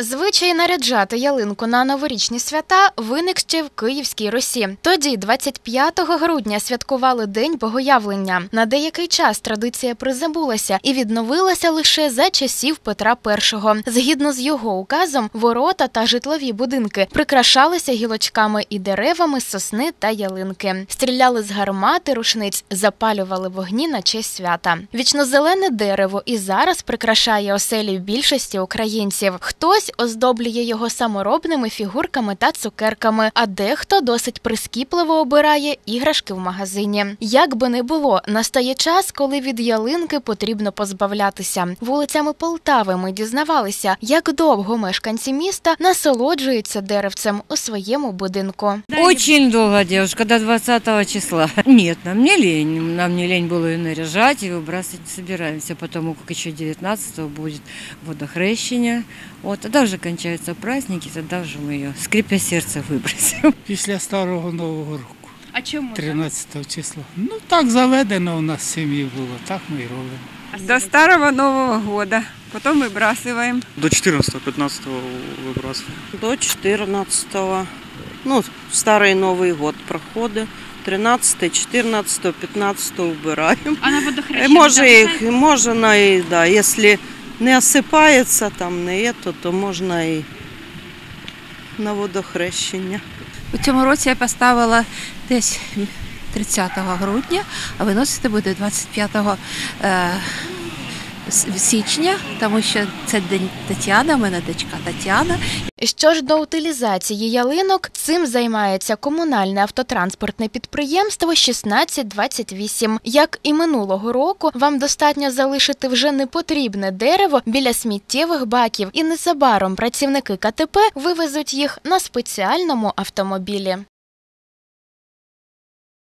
Звичай наряджати ялинку на новорічні свята виник ще в Київській Русі. Тоді, 25 грудня, святкували День Богоявлення. На деякий час традиція призабулася і відновилася лише за часів Петра І. Згідно з його указом, ворота та житлові будинки прикрашалися гілочками і деревами сосни та ялинки. Стріляли з гармати, рушниць, запалювали вогні на честь свята. Вічнозелене дерево і зараз прикрашає оселі більшості українців. Хтось оздоблює його саморобними фігурками та цукерками, а дехто досить прискіпливо обирає іграшки в магазині. Як би не було, настає час, коли від ялинки потрібно позбавлятися. Вулицями Полтави ми дізнавалися, як довго мешканці міста насолоджуються деревцем у своєму будинку. Очень долго, девушка, до 20 числа. Нет, нам не лень. Нам не лень было и наряжать, и выбрасывать не собираемся, потому как еще 19 будет водохрещение. Вот, тогда уже кончаются праздники, тогда уже мы ее, скрипя сердце, выбросим. Після старого нового року, А чому 13 числа. Ну так заведено у нас в сім'ї було, так ми і робимо. До Старого Нового года. Потом выбрасываем. До 14-15 выбрасываем. до 14-го. Ну, старий Новий год проходить. 13, 14, 15 вбираємо. А на Е, водохрещення Може, їх, можна і, да, якщо не осипається, там не є, то, то можна і на водохрещення. У цьому році я поставила десь 30 грудня, а виносити буде 25 е, с- січня, тому що це день Тетяна, в мене дочка Тетяна. Що ж до утилізації ялинок, цим займається комунальне автотранспортне підприємство 1628. Як і минулого року, вам достатньо залишити вже непотрібне дерево біля сміттєвих баків, і незабаром працівники КТП вивезуть їх на спеціальному автомобілі.